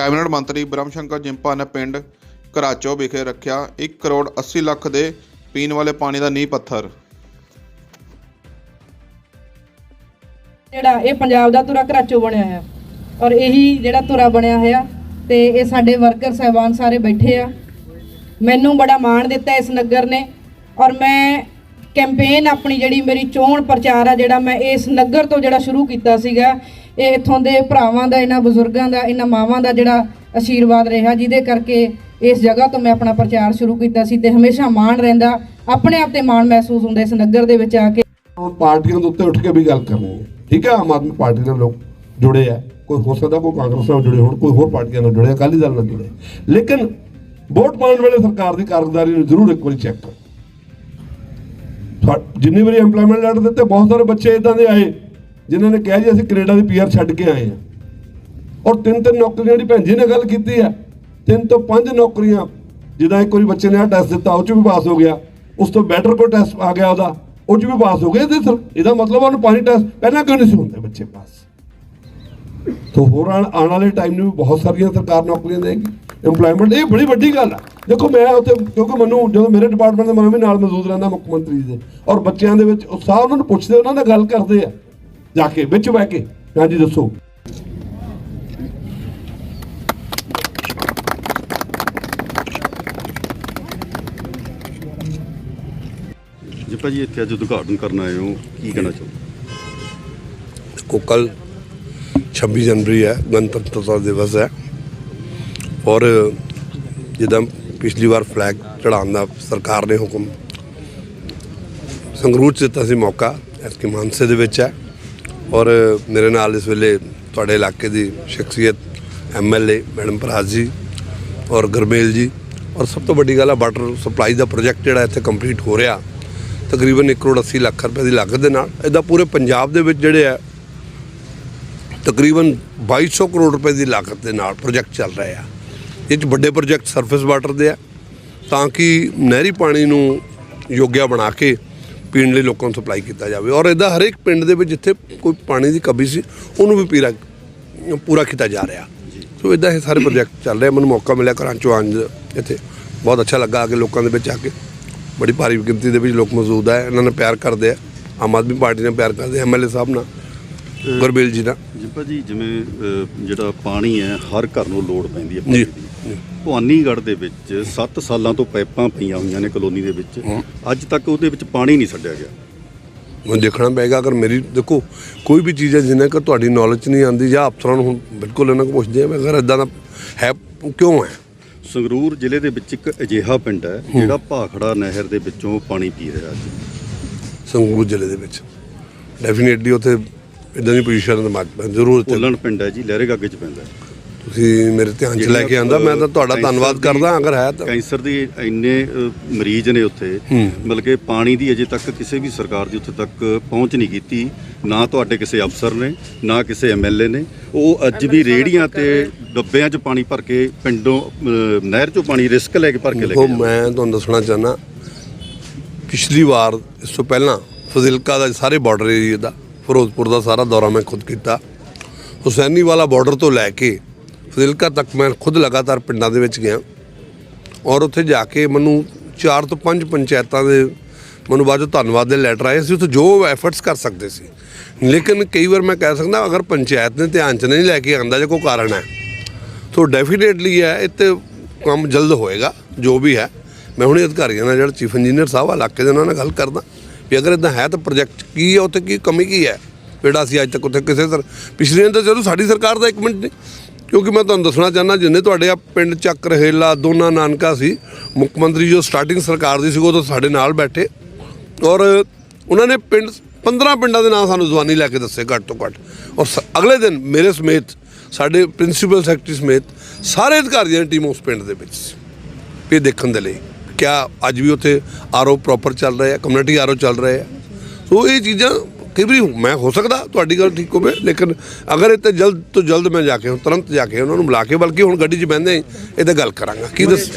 Cabinet ਮੰਤਰੀ ਬ੍ਰਹਮ ਸ਼ੰਕਰ ਜਿੰਪਾ ਨੇ ਪਿੰਡ ਘਰਾਚੋ ਵਿਖੇ ਰੱਖਿਆ 1 ਕਰੋੜ 80 ਲੱਖ ਦੇ ਪੀਣ ਵਾਲੇ ਪਾਣੀ ਦਾ ਨੀਂਹ ਪੱਥਰ। ਜਿਹੜਾ ਇਹ ਪੰਜਾਬ ਦਾ ਤੁਰਾ ਘਰਾਚੋ ਬਣਿਆ ਹੋਇਆ। ਔਰ ਇਹੀ ਜਿਹੜਾ ਤੁਰਾ ਬਣਿਆ ਹੋਇਆ ਤੇ ਇਹ ਸਾਡੇ ਵਰਕਰ ਸਹਿਬਾਨ ਸਾਰੇ ਬੈਠੇ ਆ। ਮੈਨੂੰ ਬੜਾ ਮਾਣ ਦਿੱਤਾ ਇਸ ਨਗਰ ਨੇ। ਔਰ ਮੈਂ ਕੈਂਪੇਨ ਆਪਣੀ ਜਿਹੜੀ ਮੇਰੀ ਚੋਣ ਪ੍ਰਚਾਰ ਆ ਜਿਹੜਾ ਮੈਂ ਇਸ ਨਗਰ ਤੋਂ ਜਿਹੜਾ ਸ਼ੁਰੂ ਕੀਤਾ ਸੀਗਾ ਇਹ ਇਥੋਂ ਦੇ ਭਰਾਵਾਂ ਦਾ, ਇਹਨਾਂ ਬਜ਼ੁਰਗਾਂ ਦਾ, ਇਹਨਾਂ ਮਾਵਾਂ ਦਾ ਜਿਹੜਾ ਆਸ਼ੀਰਵਾਦ ਰਿਹਾ, ਜਿਹਦੇ ਕਰਕੇ ਇਸ ਜਗ੍ਹਾ ਤੋਂ ਮੈਂ ਆਪਣਾ ਪ੍ਰਚਾਰ ਸ਼ੁਰੂ ਕੀਤਾ ਸੀ ਤੇ ਹਮੇਸ਼ਾ ਮਾਣ ਰਹਿੰਦਾ, ਆਪਣੇ ਆਪ ਤੇ ਮਾਣ ਮਹਿਸੂਸ ਹੁੰਦਾ ਇਸ ਨਗਰ ਦੇ ਵਿੱਚ ਆ ਕੇ। ਹੁਣ ਪਾਰਟੀਆਂ ਦੇ ਉੱਤੇ ਉੱਠ ਕੇ ਵੀ ਗੱਲ ਕਰਨੀ ਹੈ। ਠੀਕ ਹੈ, ਆਮ ਆਦਮੀ ਪਾਰਟੀ ਨਾਲ ਲੋਕ ਜੁੜੇ ਆ। ਕੋਈ ਹੋ ਸਕਦਾ ਕੋਈ ਕਾਂਗਰਸ ਨਾਲ ਜੁੜੇ ਹੋਣ, ਕੋਈ ਹੋਰ ਪਾਰਟੀਆਂ ਨਾਲ ਜੁੜੇ ਅਕਾਲੀ ਦਲ ਨਾਲ ਜੁੜੇ ਲੇਕਿਨ ਵੋਟ ਪਾਉਣ ਵੇਲੇ ਸਰਕਾਰ ਦੀ ਕਾਰਗੁਜ਼ਾਰੀ ਨੂੰ ਜ਼ਰੂਰ ਇੱਕ ਵਾਰੀ ਚੈੱਕ ਕਰੋ। ਜਿੰਨੀ ਵਾਰੀ ਐਮਪਲੋਇਮੈਂਟ ਲੈਟਰ ਦਿੱਤੇ, ਬਹੁਤ ਸਾਰੇ ਬੱਚੇ ਇਦਾਂ ਦੇ ਆਏ। ਜਿਨ੍ਹਾਂ ਨੇ ਕਿਹਾ ਜੀ ਅਸੀਂ ਕੈਨੇਡਾ ਦੀ ਪੀਆਰ ਛੱਡ ਕੇ ਆਏ ਹਾਂ ਔਰ ਤਿੰਨ ਤਿੰਨ ਨੌਕਰੀਆਂ ਦੀ ਭੈਣ ਜੀ ਨੇ ਗੱਲ ਕੀਤੀ ਆ, ਤਿੰਨ ਤੋਂ ਪੰਜ ਨੌਕਰੀਆਂ, ਜਿੱਦਾਂ ਇੱਕ ਵਾਰੀ ਬੱਚੇ ਨੇ ਆ ਟੈਸਟ ਦਿੱਤਾ, ਉਹ ਚ ਵੀ ਪਾਸ ਹੋ ਗਿਆ। ਉਸ ਤੋਂ ਬੈਟਰ ਕੋਈ ਟੈਸਟ ਆ ਗਿਆ ਉਹਦਾ, ਉਹ ਚ ਵੀ ਪਾਸ ਹੋ ਗਿਆ ਇਹਦੇ ਸਰ। ਇਹਦਾ ਮਤਲਬ ਉਹਨੂੰ ਪੰਜ ਟੈਸਟ ਪਹਿਲਾਂ ਕਿਉਂ ਨਹੀਂ ਸੀ ਹੁੰਦੇ ਬੱਚੇ ਪਾਸ ਤੋਂ ਹੋਰ ਆਉਣ ਆਉਣ ਵਾਲੇ ਟਾਈਮ ਨੂੰ ਵੀ ਬਹੁਤ ਸਾਰੀਆਂ ਸਰਕਾਰ ਨੌਕਰੀਆਂ ਦੇਗੀ ਇੰਪਲੋਇਮੈਂਟ ਇਹ ਬੜੀ ਵੱਡੀ ਗੱਲ ਆ। ਦੇਖੋ ਮੈਂ ਉੱਥੇ ਕਿਉਂਕਿ ਮੈਨੂੰ ਜਦੋਂ ਮੇਰੇ ਡਿਪਾਰਟਮੈਂਟ ਦੇ ਮੈਂ ਵੀ ਨਾਲ ਮੌਜੂਦ ਰਹਿੰਦਾ ਮੁੱਖ ਮੰਤਰੀ ਦੇ, ਔਰ ਬੱਚਿਆਂ ਦੇ ਵਿੱਚ ਉਤਸ਼ਾਹ ਉਹਨਾਂ ਨੂੰ ਪੁੱਛਦੇ, ਉਹਨਾਂ ਨਾਲ ਗੱਲ ਕਰਦੇ ਆ। ਜਾ ਕੇ ਵਿੱਚ ਬਹਿ ਕੇ ਹਾਂਜੀ ਦੱਸੋ ਜੀ ਭਾਜੀ ਇੱਥੇ ਅੱਜ ਉਦਘਾਟਨ ਕਰਨ ਆਏ ਹੋ ਕੀ ਕਹਿਣਾ ਚਾਹੋ को कल 26 जनवरी है गणतंत्रता दिवस है ਔਰ ਜਿੱਦਾਂ ਪਿਛਲੀ ਵਾਰ ਫਲੈਗ ਚੜਾਉਣ ਦਾ ਸਰਕਾਰ ਨੇ ਹੁਕਮ ਸੰਗਰੂਰ 'ਚ ਦਿੱਤਾ ਸੀ ਮੌਕਾ ਐਤਕੀ ਮਾਨਸੇ ਦੇ ਵਿੱਚ ਹੈ ਔਰ ਮੇਰੇ ਨਾਲ ਇਸ ਵੇਲੇ ਤੁਹਾਡੇ ਇਲਾਕੇ ਦੀ ਸ਼ਖਸੀਅਤ ਐਮਐਲਏ ਮੈਡਮ ਭਰਾਜ ਜੀ ਔਰ ਗਰਮੇਲ ਜੀ ਔਰ ਸਭ ਤੋਂ ਵੱਡੀ ਗੱਲ ਆ ਵਾਟਰ ਸਪਲਾਈ ਦਾ ਪ੍ਰੋਜੈਕਟ ਜਿਹੜਾ ਇੱਥੇ ਕੰਪਲੀਟ ਹੋ ਰਿਹਾ, ਤਕਰੀਬਨ 1 ਕਰੋੜ 80 ਲੱਖ ਰੁਪਏ ਦੀ ਲਾਗਤ ਦੇ ਨਾਲ ਇਹਦਾ ਪੂਰੇ ਪੰਜਾਬ ਦੇ ਵਿੱਚ ਜਿਹੜੇ ਆ, ਤਕਰੀਬਨ 2200 ਕਰੋੜ ਰੁਪਏ ਦੀ ਲਾਗਤ ਦੇ ਨਾਲ ਪ੍ਰੋਜੈਕਟ ਚੱਲ ਰਹੇ ਆ। ਇਹ 'ਚ ਵੱਡੇ ਪ੍ਰੋਜੈਕਟ ਸਰਫੇਸ ਵਾਟਰ ਦੇ ਆ, ਤਾਂ ਕਿ ਨਹਿਰੀ ਪਾਣੀ ਨੂੰ ਯੋਗਿਆ ਬਣਾ ਕੇ ਪੀਣ ਲਈ ਲੋਕਾਂ ਨੂੰ ਸਪਲਾਈ ਕੀਤਾ ਜਾਵੇ। ਔਰ ਇਹਦਾ ਹਰੇਕ ਪਿੰਡ ਦੇ ਵਿੱਚ ਜਿੱਥੇ ਕੋਈ ਪਾਣੀ ਦੀ ਕਮੀ ਸੀ ਉਹਨੂੰ ਵੀ ਪੀਰਾ ਪੂਰਾ ਕੀਤਾ ਜਾ ਰਿਹਾ। ਸੋ ਇਦਾਂ ਇਹ ਸਾਰੇ ਪ੍ਰੋਜੈਕਟ ਚੱਲ ਰਹੇ ਮੈਨੂੰ ਮੌਕਾ ਮਿਲਿਆ ਕਰਾਂਚੋ ਆਉਣ ਦਾ। ਇੱਥੇ ਬਹੁਤ ਅੱਛਾ ਲੱਗਾ ਆ ਕੇ ਲੋਕਾਂ ਦੇ ਵਿੱਚ ਆ ਕੇ। ਬੜੀ ਭਾਰੀ ਗਿਣਤੀ ਦੇ ਵਿੱਚ ਲੋਕ ਮੌਜੂਦ ਹੈ ਇਹਨਾਂ ਨੇ ਪਿਆਰ ਕਰਦੇ ਆ। ਆਮ ਆਦਮੀ ਪਾਰਟੀ ਨਾਲ ਪਿਆਰ ਕਰਦੇ ਐਮਐਲਏ ਸਾਹਿਬ ਨਾਲ ਗੁਰਬੇਲ ਜੀ ਨਾਲ। ਜੀ ਭਾਜੀ ਜਿਵੇਂ ਜਿਹੜਾ ਪਾਣੀ ਹੈ ਹਰ ਘਰ ਨੂੰ ਲੋੜ ਪੈਂਦੀ ਹੈ ਜੀ, ਪਾਣੀ ਦੀ। ਭਵਾਨੀਗੜ੍ਹ ਦੇ ਵਿੱਚ 7 ਸਾਲਾਂ ਤੋਂ ਪਾਈਪਾਂ ਪਈਆਂ ਹੋਈਆਂ ਨੇ ਕਲੋਨੀ ਦੇ ਵਿੱਚ। ਅੱਜ ਤੱਕ ਉਹਦੇ ਵਿੱਚ ਪਾਣੀ ਨਹੀਂ ਛੱਡਿਆ ਗਿਆ। ਮੈਨੂੰ ਦੇਖਣਾ ਪਏਗਾ ਅਗਰ ਮੇਰੀ ਦੇਖੋ ਕੋਈ ਵੀ ਚੀਜ਼ ਹੈ ਜਿੰਨਾ ਕਿ ਤੁਹਾਡੀ ਨੌਲੇਜ ਨਹੀਂ ਆਉਂਦੀ ਜਾਂ ਅਫਸਰਾਂ ਨੂੰ ਹੁਣ ਬਿਲਕੁਲ ਇਹਨਾਂ ਨੂੰ ਪੁੱਛਦੇ ਆ ਅਗਰ ਇਦਾਂ ਦਾ ਹੈ ਕਿਉਂ ਹੈ? ਸੰਗਰੂਰ ਜ਼ਿਲ੍ਹੇ ਦੇ ਵਿੱਚ ਇੱਕ ਅਜਿਹਾ ਪਿੰਡ ਹੈ ਜਿਹੜਾ ਭਾਖੜਾ ਨਹਿਰ ਦੇ ਵਿੱਚੋਂ ਪਾਣੀ ਪੀ ਰਿਹਾ ਜੀ ਸੰਗਰੂਰ ਜ਼ਿਲ੍ਹੇ ਦੇ ਵਿੱਚ। ਡੈਫੀਨੇਟਲੀ ਉੱਥੇ ਇਦਾਂ ਦੀ ਪੋਜੀਸ਼ਨ ਦਾ ਮਤ ਜ਼ਰੂਰ ਭੁੱਲਣ ਪਿੰਡ ਹੈ ਜੀ ਲਹਿਰੇ ਗਾਗੇ ਚ ਪੈਂਦਾ ਹੈ। ਤੁਸੀਂ ਮੇਰੇ ਧਿਆਨ 'ਚ ਲੈ ਕੇ ਆਂਦਾ ਮੈਂ ਤਾਂ ਤੁਹਾਡਾ ਧੰਨਵਾਦ ਕਰਦਾ ਅਗਰ ਹੈ ਤਾਂ। ਕੈਂਸਰ ਦੀ ਇੰਨੇ ਮਰੀਜ਼ ਨੇ ਉੱਥੇ ਮਤਲਬ ਕਿ ਪਾਣੀ ਦੀ ਅਜੇ ਤੱਕ ਕਿਸੇ ਵੀ ਸਰਕਾਰ ਦੀ ਉੱਥੇ ਤੱਕ ਪਹੁੰਚ ਨਹੀਂ ਕੀਤੀ ਨਾ ਤੁਹਾਡੇ ਕਿਸੇ ਅਫਸਰ ਨੇ ਨਾ ਕਿਸੇ ਐਮਐਲਏ ਨੇ। ਉਹ ਅੱਜ ਵੀ ਰੇੜੀਆਂ ਤੇ ਡੱਬਿਆਂ 'ਚ ਪਾਣੀ ਭਰ ਕੇ ਪਿੰਡੋਂ ਨਹਿਰ 'ਚੋਂ ਪਾਣੀ ਰਿਸਕ ਲੈ ਕੇ ਭਰ ਕੇ ਲੈ ਕੇ। ਮੈਂ ਤੁਹਾਨੂੰ ਦੱਸਣਾ ਚਾਹਨਾ ਪਿਛਲੀ ਵਾਰ ਇਸ ਤੋਂ ਪਹਿਲਾਂ ਫਜ਼ਿਲਕਾ ਦਾ ਸਾਰੇ ਬਾਰਡਰ ਏਰੀਆ ਦਾ ਫਿਰੋਜ਼ਪੁਰ ਦਾ ਸਾਰਾ ਦੌਰਾ ਮੈਂ ਖੁਦ ਕੀਤਾ। ਹੁਸੈਨੀ ਵਾਲਾ ਬਾਰਡਰ ਤੋਂ ਲੈ ਕੇ ਫਜ਼ਿਲਕਾ ਤੱਕ ਮੈਂ ਖੁਦ ਲਗਾਤਾਰ ਪਿੰਡਾਂ ਦੇ ਵਿੱਚ ਗਿਆ। ਔਰ ਉੱਥੇ ਜਾ ਕੇ ਮੈਨੂੰ ਚਾਰ ਤੋਂ ਪੰਜ ਪੰਚਾਇਤਾਂ ਦੇ ਮੈਨੂੰ ਬਾਅਦ 'ਚੋਂ ਧੰਨਵਾਦ ਦੇ ਲੈਟਰ ਆਏ। ਸੀ ਉੱਥੇ ਜੋ ਐਫਰਟਸ ਕਰ ਸਕਦੇ ਸੀ। ਲੇਕਿਨ ਕਈ ਵਾਰ ਮੈਂ ਕਹਿ ਸਕਦਾ, ਅਗਰ ਪੰਚਾਇਤ ਨੇ ਧਿਆਨ 'ਚ ਨਹੀਂ ਲੈ ਕੇ ਆਂਦਾ ਜੇ ਕੋਈ ਕਾਰਨ ਹੈ ਸੋ ਡੈਫੀਨੇਟਲੀ ਹੈ ਇੱਥੇ ਕੰਮ ਜਲਦ ਹੋਏਗਾ, ਜੋ ਵੀ ਹੈ। ਮੈਂ ਹੁਣੇ ਅਧਿਕਾਰੀਆਂ ਨਾਲ ਜਿਹੜਾ ਚੀਫ ਇੰਜੀਨੀਅਰ ਸਾਹਿਬ ਆ, ਇਲਾਕੇ ਦੇ ਉਹਨਾਂ ਨਾਲ ਗੱਲ ਕਰਦਾ ਵੀ ਅਗਰ ਇਦਾਂ ਹੈ ਤਾਂ ਪ੍ਰੋਜੈਕਟ ਕੀ ਹੈ, ਉੱਥੇ ਕੀ ਕਮੀ ਕੀ ਹੈ? ਜਿਹੜਾ ਅਸੀਂ ਅੱਜ ਤੱਕ ਉੱਥੇ ਕਿਸੇ ਸਰ, ਪਿਛਲੀਆਂ ਤਾਂ ਚਲੋ ਸਾਡੀ ਸਰਕਾਰ ਦਾ ਇੱਕ ਮਿੰਟ ਨਹੀਂ ਕਿਉਂਕਿ ਮੈਂ ਤੁਹਾਨੂੰ ਦੱਸਣਾ ਚਾਹੁੰਦਾ, ਜਿੰਨੇ ਤੁਹਾਡੇ ਆ ਪਿੰਡ ਚੱਕ ਰਹੇਲਾ, ਦੋਨਾ ਨਾਨਕਾ ਸੀ, ਮੁੱਖ ਮੰਤਰੀ ਜੋ ਸਟਾਰਟਿੰਗ ਸਰਕਾਰ ਦੀ ਸੀ, ਉਹ ਤਾਂ ਸਾਡੇ ਨਾਲ ਬੈਠੇ। ਔਰ ਉਹਨਾਂ ਨੇ ਪਿੰਡ 15 ਪਿੰਡਾਂ ਦੇ ਨਾਂ ਸਾਨੂੰ ਜ਼ੁਬਾਨੀ ਲੈ ਕੇ ਦੱਸੇ ਘੱਟ ਤੋਂ ਘੱਟ। ਔਰ ਸ- ਅਗਲੇ ਦਿਨ ਮੇਰੇ ਸਮੇਤ, ਸਾਡੇ ਪ੍ਰਿੰਸੀਪਲ ਸੈਕਟਰੀ ਸਮੇਤ, ਸਾਰੇ ਅਧਿਕਾਰੀਆਂ ਦੀ ਟੀਮ ਉਸ ਪਿੰਡ ਦੇ ਵਿੱਚ ਸੀ। ਇਹ ਦੇਖਣ ਦੇ ਲਈ ਕਿਆ ਅੱਜ ਵੀ ਉੱਥੇ ਆਰਓ ਪ੍ਰੋਪਰ ਚੱਲ ਰਿਹਾ ਹੈ ਕਮਿਊਨਿਟੀ ਆਰਓ ਚੱਲ ਰਿਹਾ ਹੈ। ਸੋ ਇਹ ਚੀਜ਼ਾਂ ਕਈ ਵਾਰੀ ਮੈਂ ਹੋ ਸਕਦਾ ਤੁਹਾਡੀ ਗੱਲ ਠੀਕ ਹੋਵੇ, ਲੇਕਿਨ ਅਗਰ ਇਹ ਤੇ ਜਲਦ ਤੋਂ ਜਲਦ ਮੈਂ ਜਾ ਕੇ ਤੁਰੰਤ ਜਾ ਕੇ ਉਹਨਾਂ ਨੂੰ ਬੁਲਾ ਕੇ, ਬਲਕਿ ਹੁਣ ਗੱਡੀ 'ਚ ਬਹਿੰਦੇ ਇਹ ਤਾਂ ਗੱਲ ਕਰਾਂਗਾ। ਕੀ ਦੱਸ